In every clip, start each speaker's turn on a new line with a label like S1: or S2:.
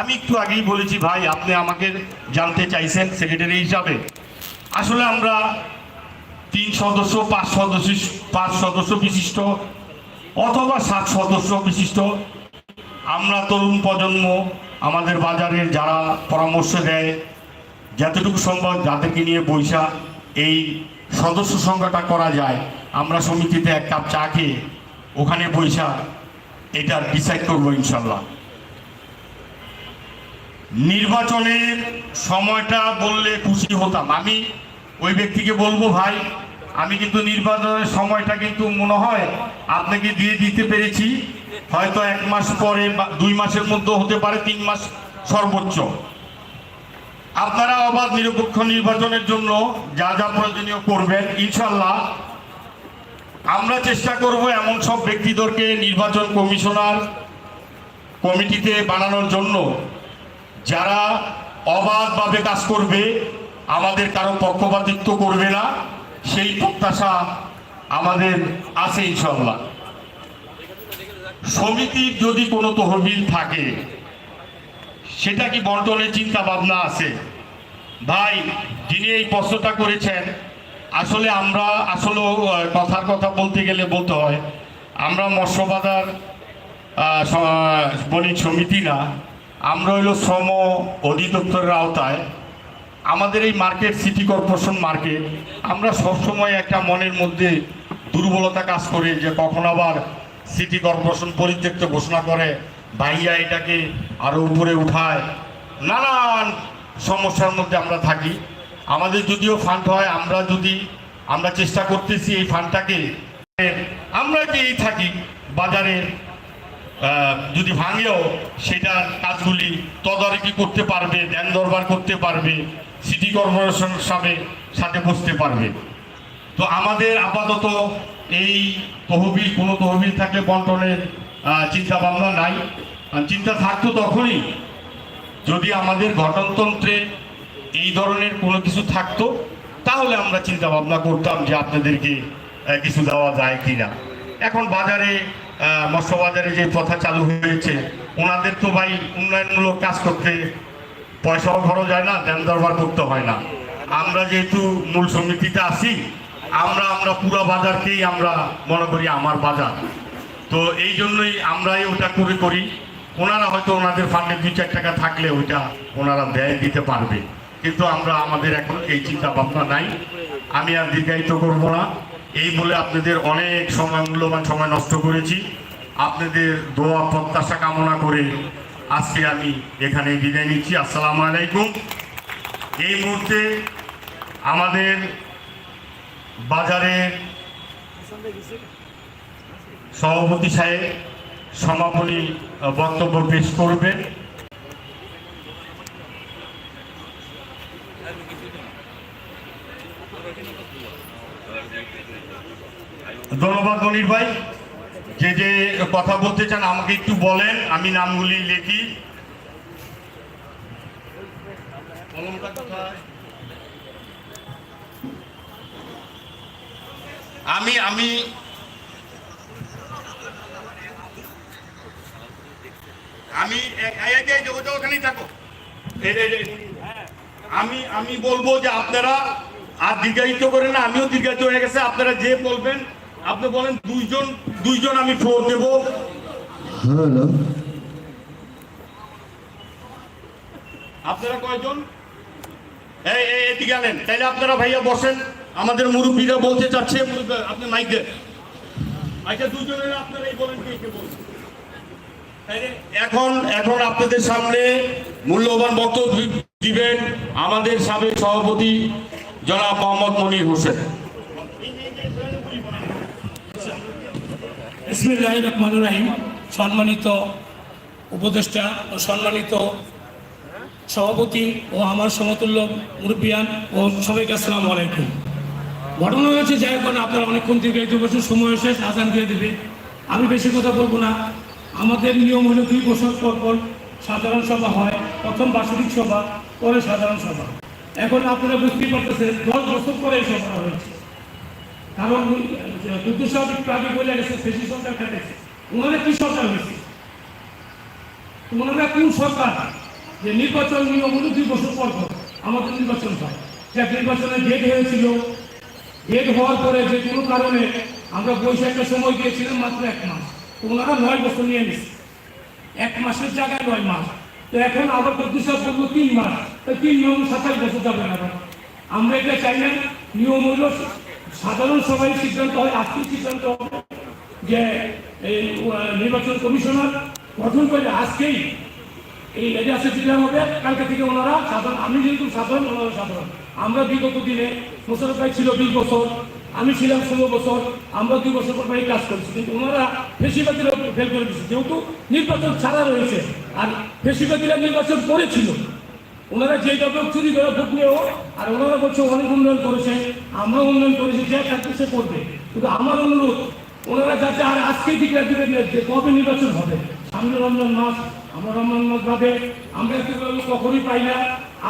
S1: আমি একটু আগেই বলেছি, ভাই, আপনি আমাকে জানতে চাইছেন সেক্রেটারি হিসাবে। আসলে আমরা তিন সদস্য, পাঁচ সদস্য পাঁচ সদস্য বিশিষ্ট অথবা সাত সদস্য বিশিষ্ট। আমরা তরুণ প্রজন্ম, আমাদের বাজারের যারা পরামর্শ দেয়, যতটুকু সম্ভব যাদেরকে নিয়ে বৈশা এই সদস্য সংখ্যাটা করা যায়, আমরা সমিতিতে এক কাপ চা খেয়ে ওখানে বৈশা এটা ডিসাইড করব ইনশাল্লাহ। নির্বাচনের সময়টা বললে খুশি হতাম। আমি ওই ব্যক্তিকে বলব, ভাই, আমি কিন্তু নির্বাচনের সময়টা কিন্তু মনে হয় আপনাকে দিয়ে দিতে পেরেছি। হয়তো এক মাস পরে বা দুই মাসের মধ্যে হতে পারে, তিন মাস সর্বোচ্চ। আপনারা অবাধ, নিরপেক্ষ নির্বাচনের জন্য যা যা প্রয়োজনীয় করবেন ইনশাল্লাহ আমরা চেষ্টা করব এমন সব ব্যক্তিদেরকে নির্বাচন কমিশনার কমিটিতে বানানোর জন্য। যারা অবাধভাবে কাজ করবে, আমাদের কারও পক্ষপাতিত্ব করবে না, সেই প্রত্যাশা আমাদের আছে ইনশাল্লাহ সমিতির যদি কোনো তহবিল থাকে, সেটা কি বন্টনের চিন্তা ভাবনা আছে? ভাই, যিনি এই প্রশ্নটা করেছেন, আসলে আমরা আসলে কথার কথা বলতে গেলে বলতে হয়, আমরা স- বণিক সমিতি না আমরা হইল শ্রম অধিদপ্তরের আওতায়। আমাদের এই মার্কেট সিটি কর্পোরেশন মার্কেট, আমরা সবসময় একটা মনের মধ্যে দুর্বলতা কাজ করে যে কখন আবার সিটি কর্পোরেশন পরিত্যক্ত ঘোষণা করে, ভাইয়া এটাকে আরও উপরে উঠায়। নানান সমস্যার মধ্যে আমরা থাকি। আমাদের যদিও ফান্ড হয়, আমরা যদি, আমরা চেষ্টা করতেছি এই ফান্ডটাকে আমরা যেই থাকি বাজারের যদি ভাঙেও সেটা কাজগুলি তদারকি করতে পারবে, ধ্যান দরবার করতে পারবে, সিটি কর্পোরেশন সাথে সাথে বসতে পারবে। তো আমাদের আপাতত এই তহবিল, কোনো তহবিল থাকলে বন্টনের চিন্তা ভাবনা নাই। চিন্তা থাকতো তখনই যদি আমাদের গঠনতন্ত্রে এই ধরনের কোনো কিছু থাকতো, তাহলে আমরা চিন্তা ভাবনা করতাম যে আপনাদেরকে কিছু দেওয়া যায় কি না এখন বাজারে আহ, মৎস্য বাজারে যে প্রথা চালু হয়েছে ওনাদের তো ভাই উন্নয়নমূলক কাজ করতে পয়সাও খরচ হয় না দেন দরবার করতে হয় না। আমরা যেহেতু মূল সমিতিতে আছি আমরা আমরা পুরো বাজারকেই আমরা মনে করি আমার বাজার। তো এই জন্যই আমরাই ওটা করে করি। ওনারা হয়তো ওনাদের ফান্ডে দুই চার টাকা থাকলে ওইটা ওনারা দেয় দিতে পারবে। কিন্তু আমরা আমাদের এখন এই চিন্তা ভাবনা নাই। আমি আর দীর্ঘায়িত করব না। এই বলে আপনাদের অনেক সময় মূল্যবান সময় নষ্ট করেছি। আপনাদের দোয়া, প্রত্যাশা কামনা করে আজকে আমি এখানে বিদায় নিচ্ছি। আসসালামু আলাইকুম। এই মুহূর্তে আমাদের বাজারের সভাপতি সাহেব সমাপনী বক্তব্য পেশ করবেন। ধন্যবাদ মনির ভাই। যে যে কথা বলতে চান আমাকে একটু বলেন, আমি নামগুলি লিখি। আমি আমি আমি ওখানেই আমি আমি বলব যে আপনারা আর দীর্ঘায়িত করেন না, আমিও দীর্ঘায়িত হয়ে গেছে। আপনারা যে বলবেন আপনি বলেন দুইজন দুইজন আমি ফ্লোর দেব।
S2: হ্যালো।
S1: আপনারা কয়জন? এই এই এদিকে আনেন। তাইলে আপনারা ভাইয়া বসেন। আমাদের মুরব্বীরা বলতে চাচ্ছে আপনি মাইক দেন আচ্ছা দুজনের আপনারা এই বলেন কে কে তাইলে এখন এখন আপনাদের সামনে মূল্যবান বক্তব্য দিবেন আমাদের সাবেক সভাপতি জনাব মোহাম্মদ মনির হোসেন।
S3: বিসমিল্লাহ রহমান রাহিম সম্মানিত উপদেষ্টা ও সম্মানিত সভাপতি ও আমার সমতুল্য মুরব্বিয়ান ও সবাইকে আসসালামু আলাইকুম। ঘটনা হয়েছে, যাই হোক, আপনারা অনেকক্ষণ দীর্ঘায়িত বছর সময় শেষ, আজান দিয়ে দেবে। আমি বেশি কথা বলব না। আমাদের নিয়ম হলো দুই বছর পর পর সাধারণ সভা হয়। প্রথম বার্ষিক সভা, পরে সাধারণ সভা। এখন আপনারা বুঝতেই পারতেছেন, দশ বছর পরে সভা হয়েছে। কারণ সব একটু আগে বলে গেছে বেশি সরকার খেটেছে। ওনারা কি সরকার হয়েছে? ওনারা কোন সরকার যে নির্বাচন নিয়ম হলো দুই বছর পর পর আমাদের নির্বাচন হয়? যে নির্বাচনের ডেট হয়েছিল। ডেট হওয়ার পরে যে কোনো কারণে আমরা বৈশাখের সময় দিয়েছিলাম মাত্র এক মাস। তো ওনারা নয় বছর নিয়ে নিচ্ছে এক মাসের জায়গায় নয় মাস। তো এখন আবার প্রতিষ্ঠা করব তিন মাস। তো তিন নিয়ম সাতাশ বছর যাবে না আমরা এটা চাই না। নিয়ম হলো সাধারণ সবাই সিদ্ধান্ত হয়, আজকে সিদ্ধান্ত হবে যে, এই নির্বাচন কমিশনার গঠন করে আজকেই এই এজাজে দিলে হবে। কালকে থেকে ওনারা সাধারণ, আমি যেহেতু সাধারণ, ওনারা সাধারণ। আমরা বিগত দিনে মোশারফ ভাই ছিল দুই বছর, আমি ছিলাম ষোলো বছর, আমরা দুই বছর পর কাজ করছি। কিন্তু ওনারা বেশিরভাগীরা ফেল করে দিচ্ছে যেহেতু নির্বাচন ছাড়া রয়েছে, আর বেশিরভাগীরা নির্বাচন করেছিল ওনারা যে যেভাবে চুরি করে নিয়েও, আর ওনারা বলছে অনেক উন্নয়ন করেছে, আমরা উন্নয়ন করেছি, যে কাজটা সে করবে। কিন্তু আমার অনুরোধ, ওনারা যাতে আর আজকেই ডিক্লেয়ার দিবে যে কবে নির্বাচন হবে। সামনে রমজান মাস, আমরা রমজান মাস ভাবে আমরা কখনই পাই না,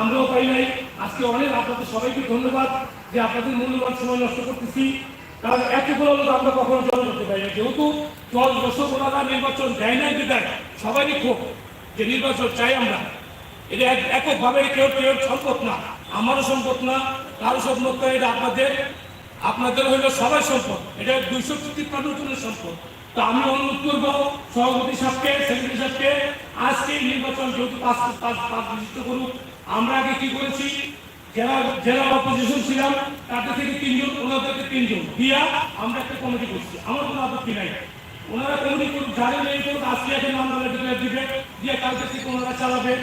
S3: আমরাও পাই নাই। আজকে অনেক আপনাদের সবাইকে ধন্যবাদ যে আপনাদের মূল্যবান সময় নষ্ট করতেছি। কারণ এতগুলো লোক আমরা কখনো জল করতে পারি না। যেহেতু দশ বছর ওনারা নির্বাচন দেয় না নাই বিদায় সবারই ক্ষোভ যে নির্বাচন চাই আমরা। এটা এক- এককভাবে কেউ কেউ সম্পদ না। আমারও সম্পদ না কারও সম্পদ না, এটা আপনাদের আপনাদের হইল সবাই সম্পদ। এটা দুইশো তিপ্পান্ন জনের সম্পদ। তো আমি অনুরোধ করব সভাপতি সাহেবকে, সেক্রেটারি সাহেবকে, আজকে নির্বাচন যেহেতু পাঁচ পাঁচ পাঁচ বিশিষ্ট করুক, আমরা আগে কি করেছি? যারা জেলা অপোজিশন ছিলাম, তাদের থেকে তিনজন ওনাদেরকে তিনজন। দিয়া আমরা একটা কমিটি করছি। আমার কোনো আপত্তি নাই। ওনারা কমিটি করুক, যারা নেই করুক, আজকে একটা নাম দিবে। দিয়ে কালকে থেকে ওনারা চালাবে।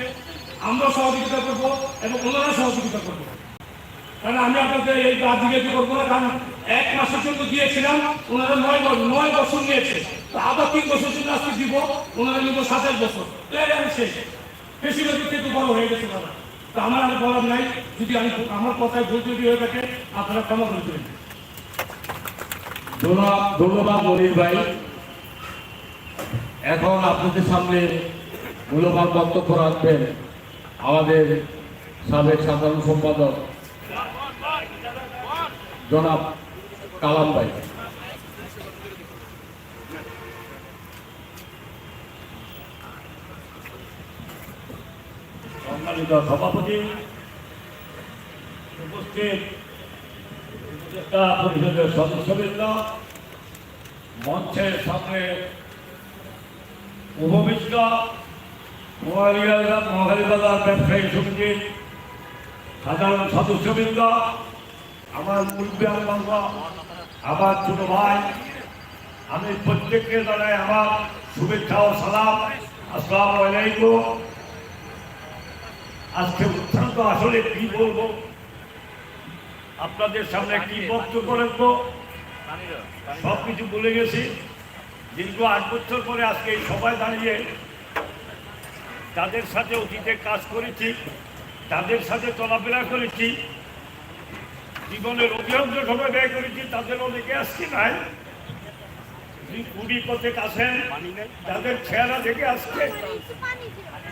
S3: আমরা সহযোগিতা করব এবং ওনারা সহযোগিতা করবে। কারণ আমি আপনাদের এই রাজনীতি করব না? কারণ এক মাসের জন্য দিয়েছিলাম ওনারা নয় নয় বছর নিয়েছে। তো আবার তিন বছর জন্য আজকে দিব, ওনারা নিব সাতাশ বছর। এই আমি শেষ। বেশি থেকে বড় হয়ে গেছে দাদা তো আমার আর বলার নাই। যদি আমি আমার কথায় ভুল যদি হয়ে থাকে, আপনারা ক্ষমা করে দেবেন।
S4: ধন্যবাদ মনির ভাই। এখন আপনাদের সামনে মূল্যবান বক্তব্য রাখবেন। আমাদের সাবেক সাধারণ সম্পাদক জনাব কালাম ভাই।
S5: সম্মানিত সভাপতি, উপস্থিত উপদেষ্টা পরিষদের সদস্যবৃন্দ, মঞ্চের সামনে উপবিষ্ট মহালিবাজার ব্যবসায়ী সমিতির সাধারণ সদস্যবৃন্দ, আমার আমার ছোট ভাই, আমি প্রত্যেককে আমার শুভেচ্ছা ও সালাম। আসসালামু আলাইকুম। আজকে অত্যন্ত আসলে কি বলব? আপনাদের সামনে কি বক্তব্য রাখব? সব কিছু বলে গেছি। দীর্ঘ আট বছর পরে আজকে এই সবাই দাঁড়িয়ে তাদের সাথে অতীতে কাজ করেছি, তাদের সাথে চলাফেরা করেছি, জীবনের অভিযোগ সময় ব্যয় করেছি, তাদের অনেকে আসছে নাই। কুড়ি পথে আসেন তাদের চেহারা দেখে আসছে।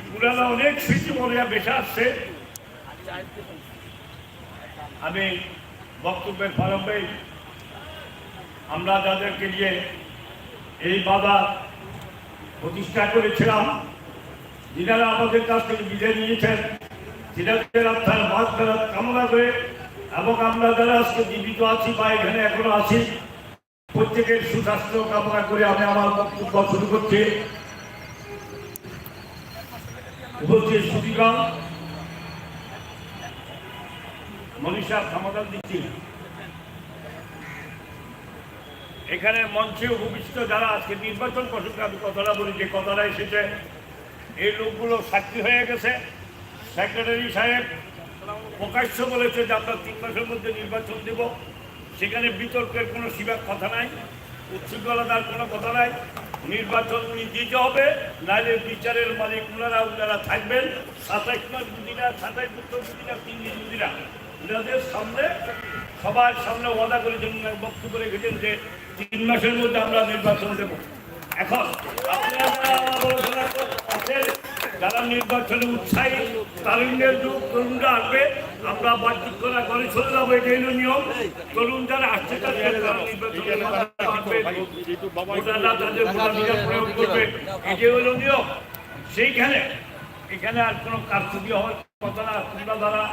S5: পুরানা অনেক স্মৃতি মনে বেশি আসছে। আমি বক্তব্যের প্রারম্ভে আমরা যাদেরকে নিয়ে এই বাবা প্রতিষ্ঠা করেছিলাম। যিনারা আমাদের কাছ থেকে বিদায় নিয়েছেন। তিনাদের আত্মার মাছ ফেরাত কামনা করে এবং আমরা যারা আজকে জীবিত আছি বা এখানে এখনও আছি, প্রত্যেকের সুস্বাস্থ্য কামনা করে আমি আমার বক্তব্য শুরু করছি। উপস্থিত সুদীগণ মনীষা সমাধান দিচ্ছি। এখানে মঞ্চে উপবিষ্ট যারা আজকে নির্বাচন প্রসঙ্গে আমি কথাটা বলি যে কথাটা এসেছে এই লোকগুলো সাক্ষী হয়ে গেছে। সেক্রেটারি সাহেব প্রকাশ্য বলেছে যে আমরা তিন মাসের মধ্যে নির্বাচন দেব। সেখানে বিতর্কের কোনো সীমা কথা নাই, উচ্ছৃঙ্খলতার কোনো কথা নাই। নির্বাচন উনি দিতে হবে, নাহলে বিচারের মালিক ওনারা ওনারা থাকবেন। সাতাইশ মাস বুঝিনা সাতাইশ বছর বুঝিনা তিন দিন বুঝিনা ওনাদের সামনে, সবার সামনে ওয়াদা করেছেন ওনার বক্তব্য রেখেছেন যে তিন মাসের মধ্যে আমরা নির্বাচন দেব। এখন আপনারা যারা নির্বাচনে উৎসাহী তারুণ্যের যুগ, তরুণরা আসবে। আমরা বাতচিত করা করে চলে যাব, এটাই হলো নিয়ম। তরুণ যারা আসছে প্রয়োগ করবে। এটাই হলো নিয়ম। সেইখানে, এখানে আর কোনো কারচুপি হওয়ার কথা না। তোমরা দ্বারা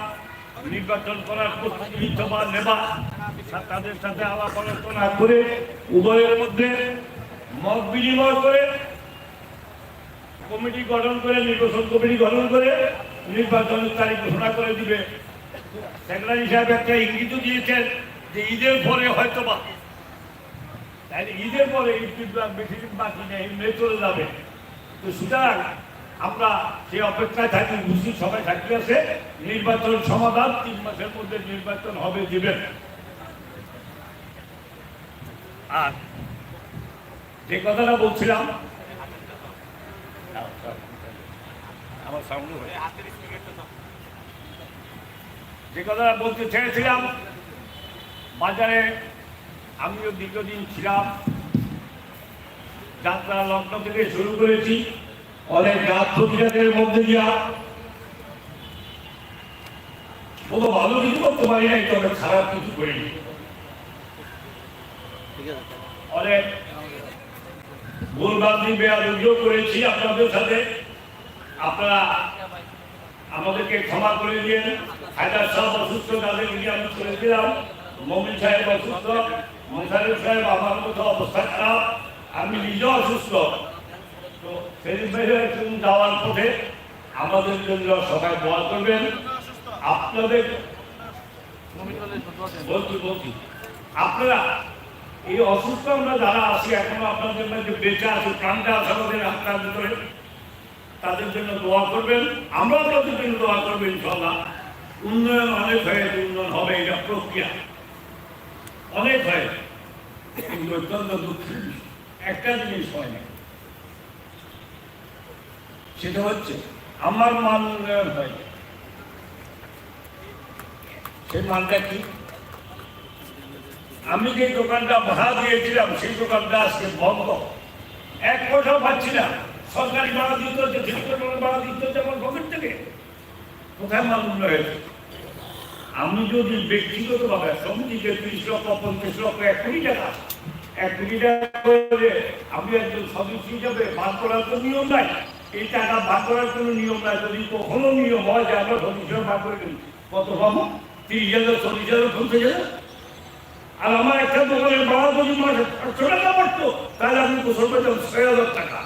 S5: নির্বাচন করার প্রস্তুতি নিচ্ছ বা নেবা তাদের সাথে আলাপ আলোচনা করে উভয়ের মধ্যে মত বিনিময় করে কমিটি গঠন করে, নির্বাচন কমিটি গঠন করে, নির্বাচনের তারিখ ঘোষণা করে দিবে। সেক্রেটারি সাহেব একটা ইঙ্গিত দিয়েছেন যে ঈদের পরে হয়তো বা ঈদের পরে বেশি দিন বাকি নেই মে চলে যাবে। তো সুতরাং আমরা সেই অপেক্ষায় থাকি বুঝি সবাই থাকি আছে, নির্বাচন সমাধান তিন মাসের মধ্যে নির্বাচন হবে দিবেন। আর যে কথাটা বলছিলাম যে কথাটা বলতে চেয়েছিলাম, বাজারে আমিও দীর্ঘদিন ছিলাম। যাত্রা লগ্ন থেকে শুরু করেছি। অনেক রাত প্রতিরাতের মধ্যে দিয়া। কোনো ভালো কিছু করতে পারি নাই, তবে খারাপ কিছু করিনি। অনেক ভুলবান্দি বেয়ার অভিযোগ করেছি আপনাদের সাথে। আপনারা আমাদেরকে ক্ষমা করে দিয়েন। হায়দার সাহেব অসুস্থ তাদেরকে নিয়ে আমি করে মমিন সাহেব অসুস্থ মোশারেফ সাহেব আমার মতো অবস্থা খারাপ। আমি নিজেও অসুস্থ। তো সেদিন যাওয়ার পথে আমাদের জন্য সবাই দোয়া করবেন। আপনাদের বলছি বলছি আপনারা এই অসুস্থ আমরা যারা আছি, এখনও আপনাদের মধ্যে বেঁচে আছি, প্রাণটা আছে আমাদের আপনার ভিতরে তাদের জন্য দোয়া করবেন। আমরা তাদের জন্য দোয়া করবেন ইনশাল্লাহ উন্নয়ন অনেক হয়েছে উন্নয়ন হবে, এটা প্রক্রিয়া। অনেক হয়েছে কিন্তু অত্যন্ত দুঃখের একটা জিনিস হয় না সেটা হচ্ছে, আমার মান উন্নয়ন হয় সেই মানটা কি? আমি যে দোকানটা ভাড়া দিয়েছিলাম, সেই দোকানটা আজকে বন্ধ। এক পয়সাও পাচ্ছি না। সরকারি ভাড়া দিতে হচ্ছে ছেলেদের ভাড়া দিতে হচ্ছে আমার পকেট থেকে। কোথায় মানুষ রয়েছে আমি যদি ব্যক্তিগতভাবে সমিতিকে ত্রিশ লক্ষ, পঞ্চাশ লক্ষ, এক কোটি টাকা, এক কোটি টাকা আমি একজন সদস্য হিসাবে ভাগ করার তো নিয়ম নাই। এই টাকা ভাগ করার কোনো নিয়ম নাই। যদি কখনো নিয়ম হয় যে আমরা সদস্য ভাগ করে কত পাবো? তিরিশ হাজার, চল্লিশ হাজার, পঞ্চাশ হাজার? আর আমার একটা দোকানের ভাড়া যদি মাসে পাঁচশো টাকা পড়তো তাহলে আমি গোসল পেতাম ছয় হাজার টাকা।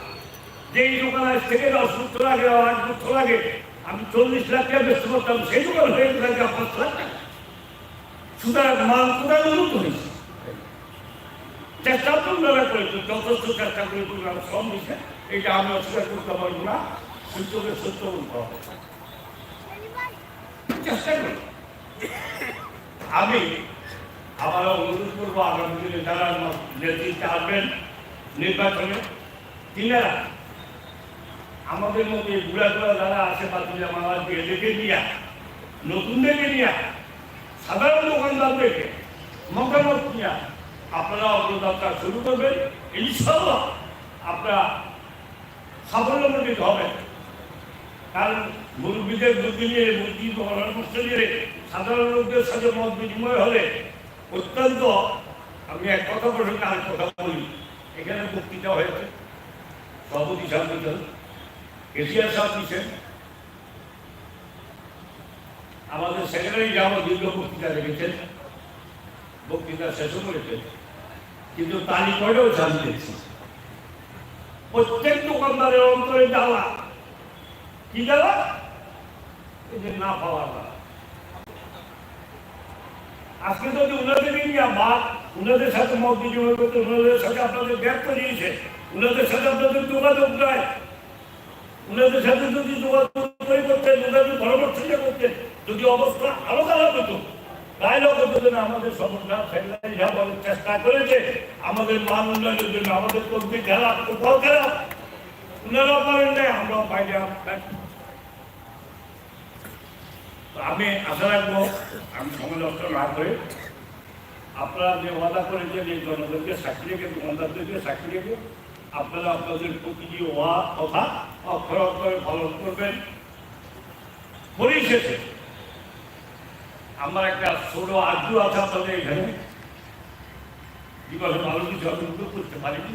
S5: যেই দোকান থেকে দশ বছর আগে আট বছর আগে আমি চল্লিশ লাখ টাকা বেচতে পারতাম সেই দোকান হয়ে গেছে পাঁচ লাখ টাকা। সুতরাং মাল কোথায় উন্নত হয়েছে? চেষ্টা তো ওনারা করেছে যথেষ্ট চেষ্টা করে ওনারা শ্রম দিচ্ছে এটা আমি অস্বীকার করতে পারব না। সত্যকে সত্য বলতে চেষ্টা করি আমি আবার অনুরোধ করব আগামী দিনে যারা নেতৃত্বে আসবেন নির্বাচনে, তিনারা আমাদের মধ্যে বুড়া বুড়া যারা আছে বাতিলা মামাকে দেখে নিয়া নতুন দেখে নিয়া, সাধারণ দোকানদারদেরকে, মতামত নিয়া আপনারা অগ্রযাত্রা শুরু করবেন। ইনশাল্লাহ আপনারা সাফল্যমণ্ডিত হবেন। কারণ মুরব্বীদের বুদ্ধি নিয়ে, বুদ্ধি পরামর্শ নিয়ে, সাধারণ লোকদের সাথে মত বিনিময় হলে অত্যন্ত আমি এক কথা প্রসঙ্গে আর কথা বলি। এখানে বক্তৃতা হয়েছে সভাপতি সাহেব দিচ্ছেন এশিয়ার সাহেব দিচ্ছেন আমাদের সেক্রেটারি যাওয়ার দীর্ঘ বক্তৃতা রেখেছেন, বক্তৃতা শেষও করেছেন কিন্তু তালিকাটাও জানি দিয়েছি প্রত্যেক দোকানদারের অন্তরে জ্বালা। কি জ্বালা? এই যে না পাওয়ার জ্বালা। আজকে যদি উনাদেরকে নিয়ে বাদ উনাদের সাথে মত বিনিময় করতে উনাদের সাথে আপনাদের ব্যক্ত দিয়েছে উনাদের সাথে আপনাদের যোগাযোগ নাই উনাদের সাথে যদি যোগাযোগ করে করতেন উনাদের পরামর্শ নিয়ে করতেন, যদি অবস্থা আরও খারাপ হতো আমাদের সমস্যা চেষ্টা করেছে, আমাদের মান উন্নয়নের জন্য, আমাদের কর্মী খারাপ কোথাও খারাপ। আপনার আমি আশা রাখব, আমি সময় নষ্ট না করে আপনারা যে ওয়াদা করেছেন এই জনগণকে সাক্ষী রেখে, দোকানদারদেরকে সাক্ষী রেখে আপনারা আপনাদের প্রতিটি ওয়া, কথা অক্ষর অক্ষরে পালন করবেন। পরিশেষে আমার একটা ছোট আগ্রহ আছে আপনাদের এখানে। জীবনে ভালো কিছু আমি করতে পারিনি।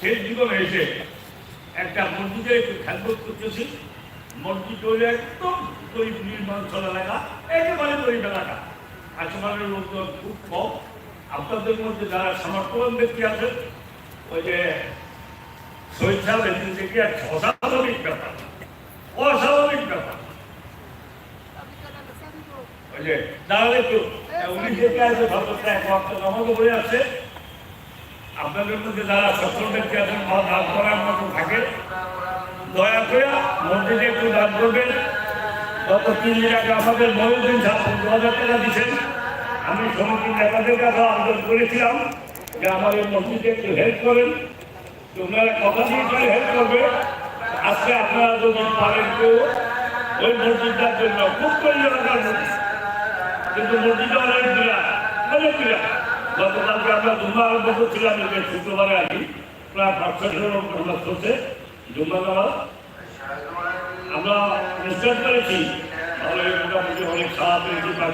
S5: সেই জীবনে এসে একটা মসজিদে একটু খেলবোধ করতেছি। মসজিদ হইলে একদম গরিব নির্মাঞ্চল এলাকা একেবারে গরিব এলাকা আশেপাশের লোকজন খুব কম। আপনাদের মধ্যে যারা সমর্থন ব্যক্তি আছেন ওই যে শহীদ সাহেব এদিন থেকে অস্বাভাবিক ব্যাপার। অস্বাভাবিক ব্যাপার। ওই যে দাঁড়ালে একটু উনি যেতে আছে ভদ্রতা এক নামাজও পড়ে আছে আপনাদের মধ্যে যারা সফল ব্যক্তি আছেন বা করার মতো থাকে দয়া করে মসজিদে একটু দান করবেন গত তিন দিন আমাদের মহিউদ্দিন সাহেব দু হাজার টাকা দিচ্ছেন আমি সমিতির নেতাদের কাছে আবেদন করেছিলাম যে আমার এই মসজিদে একটু হেল্প করেন। ওনারা কথা দিয়েছিল হেল্প করবে। আজকে আপনারা যদি পারেন কেউ ওই মসজিদটার জন্য খুব পরিচালনার মসজিদ কিন্তু মসজিদে অনেক বিরাট অনেক বিরাট। গতকালকে আমরা জুম্মা আরম্ভ করছিলাম শুক্রবারে আছি। প্রায় পাঁচশো আমরা চলছে জুম্মা নামাজ আমরা নিশ্চয় করেছি। তাহলে মোটামুটি অনেক খারাপ পেয়েছি বা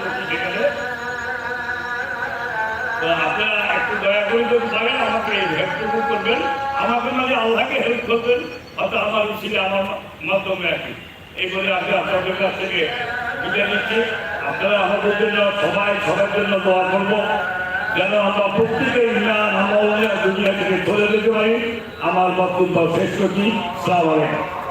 S5: করছি সেখানে। তো আপনারা একটু দয়া করে যদি পারেন আমাকে হেল্পটুকু করবেন আমাকে মানে আল্লাহকে হেল্প করবেন হয়তো আমার ছিল আমার মাধ্যমে আর কি। এই বলে আমি আপনাদের কাছ থেকে বিদায় নিচ্ছি। আপনারা আমাদের জন্য সবাই সবার জন্য দোয়া করব। যেন আমরা প্রত্যেকের ইমান আমরা দুনিয়া থেকে চলে যেতে পারি। আমার বক্তব্য শেষ করছি। সালাম আলাইকুম।